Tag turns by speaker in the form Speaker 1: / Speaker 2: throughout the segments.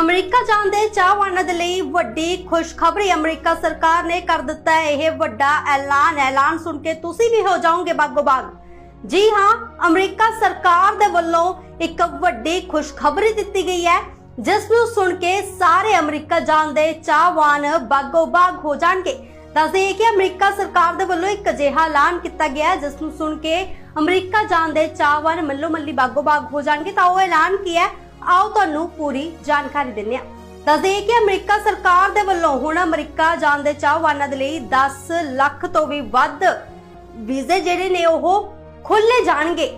Speaker 1: America ਜਾਣ ਦੇ ਚਾਹਵਾਨਾਂ ਦੇ ਲਈ ਵੱਡੀ ਖੁਸ਼ਖਬਰੀ ਅਮਰੀਕਾ ਸਰਕਾਰ ਨੇ ਕਰ ਦਿੱਤਾ ਹੈ। ਇਹ ਵੱਡਾ ਐਲਾਨ ਐਲਾਨ ਸੁਣ ਕੇ ਤੁਸੀਂ ਵੀ ਹੋ ਜਾਓਗੇ ਬਾਗੋ ਬਾਗ। ਜੀ ਹਾਂ, ਅਮਰੀਕਾ ਸਰਕਾਰ ਦੇ ਵੱਲੋਂ ਇੱਕ ਵੱਡੀ ਖੁਸ਼ਖਬਰੀ ਦਿੱਤੀ ਗਈ ਹੈ। ਜਿਸ ਨੂੰ ਸੁਣ ਕੇ ਸਾਰੇ ਅਮਰੀਕਾ ਜਾਣ ਦੇ ਚਾਹਵਾਨ ਬਾਗੋ ਬਾਗ ਹੋ ਜਾਣਗੇ। ਦੱਸਦੇ ਕਿ ਅਮਰੀਕਾ ਸਰਕਾਰ ਦੇ ਵੱਲੋਂ ਇੱਕ ਅਜਿਹਾ ਐਲਾਨ ਕੀਤਾ ਗਿਆ ਹੈ, ਜਿਸ ਨੂੰ ਸੁਣ ਕੇ ਅਮਰੀਕਾ ਜਾਣ ਦੇ ਚਾਹਵਾਨ ਮੱਲੋ ਮੱਲੀ ਬਾਗੋ ਬਾਗ ਹੋ ਜਾਣਗੇ। ਤਾਂ ਉਹ ਐਲਾਨ ਕੀ ਹੈ? ਆਓ ਤੁਹਾਨੂੰ ਪੂਰੀ ਜਾਣਕਾਰੀ ਦਿੰਦੇ ਹਾਂ। ਦੱਸਦੇ ਕਿ ਅਮਰੀਕਾ ਸਰਕਾਰ ਦੇ ਵੱਲੋਂ ਹੁਣ ਅਮਰੀਕਾ ਜਾਣ ਦੇ ਚਾਹਵਾਨਾਂ ਦੇ ਲਈ 10 ਲੱਖ ਤੋਂ ਵੀ ਵੱਧ ਵੀਜ਼ੇ ਜਿਹੜੇ ਨੇ ਉਹ ਖੁੱਲੇ ਜਾਣਗੇ।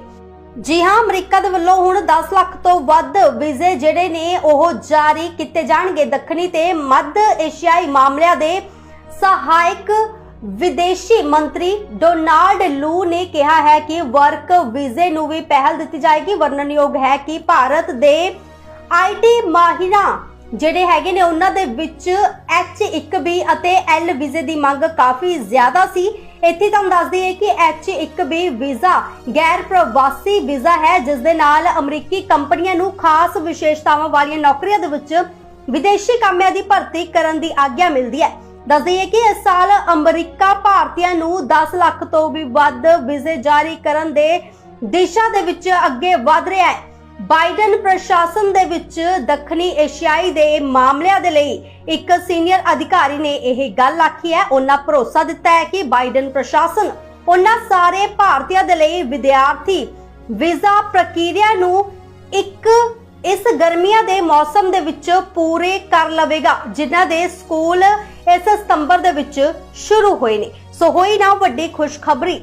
Speaker 1: ਜੀ ਹਾਂ, ਅਮਰੀਕਾ ਦੇ ਵੱਲੋਂ ਹੁਣ 10 ਲੱਖ ਤੋਂ ਵੱਧ ਵੀਜ਼ੇ ਜਿਹੜੇ ਨੇ ਉਹ ਜਾਰੀ ਕੀਤੇ ਜਾਣਗੇ। ਦੱਖਣੀ ਤੇ ਮੱਧ ਏਸ਼ੀਆਈ ਮਾਮਲਿਆਂ ਦੇ ਸਹਾਇਕ ਵਿਦੇਸ਼ੀ ਮੰਤਰੀ ਡੋਨਾਲਡ ਲੂ ਨੇ ਕਿਹਾ ਹੈ ਕਿ ਵਰਕ ਵੀਜ਼ੇ ਨੂੰ ਵੀ ਪਹਿਲ ਦਿੱਤੀ ਜਾਏਗੀ। ਵਰਣਨਯੋਗ ਹੈ ਕਿ ਭਾਰਤ ਦੇ ਆਈਟੀ ਮਾਹਿਰਾਂ ਜਿਹੜੇ ਹੈਗੇ ਨੇ, ਉਹਨਾਂ ਦੇ ਵਿੱਚ H1B ਅਤੇ L ਵੀਜ਼ੇ ਦੀ ਮੰਗ ਕਾਫੀ ਜ਼ਿਆਦਾ ਸੀ। ਇੱਥੇ ਤੁਹਾਨੂੰ ਦੱਸ ਦਈਏ ਕਿ H1B ਵੀਜ਼ਾ ਗੈਰ ਪ੍ਰਵਾਸੀ ਵੀਜ਼ਾ ਹੈ, ਜਿਸ ਦੇ ਨਾਲ ਅਮਰੀਕੀ ਕੰਪਨੀਆਂ ਨੂੰ ਖਾਸ ਵਿਸ਼ੇਸ਼ਤਾਵਾਂ ਵਾਲੀਆਂ ਨੌਕਰੀਆਂ ਦੇ ਵਿੱਚ ਵਿਦੇਸ਼ੀ ਕਾਮਿਆਂ ਦੀ ਭਰਤੀ ਕਰਨ ਦੀ ਆਗਿਆ ਮਿਲਦੀ ਹੈ। ਦੱਸ ਦਈਏ ਕਿ ਇਸ ਸਾਲ ਅਮਰੀਕਾ ਭਾਰਤੀਆਂ ਨੂੰ 10 ਲੱਖ ਤੋਂ ਵੀ ਵੱਧ ਵੀਜ਼ੇ ਜਾਰੀ ਕਰਨ ਦੇ ਦਿਸ਼ਾ ਦੇ ਵਿੱਚ ਅੱਗੇ ਵਧ ਰਿਹਾ ਹੈ। ਬਾਈਡਨ ਪ੍ਰਸ਼ਾਸਨ ਦੇ ਵਿੱਚ ਦੱਖਣੀ ਏਸ਼ੀਆਈ ਦੇ ਮਾਮਲਿਆਂ ਦੇ ਲਈ ਇੱਕ ਸੀਨੀਅਰ ਅਧਿਕਾਰੀ ਨੇ ਇਹ ਗੱਲ ਆਖੀ ਹੈ। ਉਹਨਾਂ ਭਰੋਸਾ ਦਿੱਤਾ ਹੈ ਕਿ ਬਾਈਡਨ ਪ੍ਰਸ਼ਾਸਨ ਉਹਨਾਂ ਸਾਰੇ ਭਾਰਤੀਆਂ ਦੇ ਲਈ ਵਿਦਿਆਰਥੀ ਵੀਜ਼ਾ ਪ੍ਰਕਿਰਿਆ ਨੂੰ ਇੱਕ ਇਸ ਗਰਮੀਆਂ ਦੇ ਮੌਸਮ ਦੇ ਵਿੱਚ ਪੂਰੇ ਕਰ ਲਵੇਗਾ, ਜਿਨ੍ਹਾਂ ਦੇ ਸਕੂਲ ਇਸ ਸਤੰਬਰ ਦੇ ਵਿੱਚ ਸ਼ੁਰੂ ਹੋਏ ਨੇ। ਸੋ ਹੋਈ ਨਾ ਵੱਡੀ ਖੁਸ਼ਖਬਰੀ।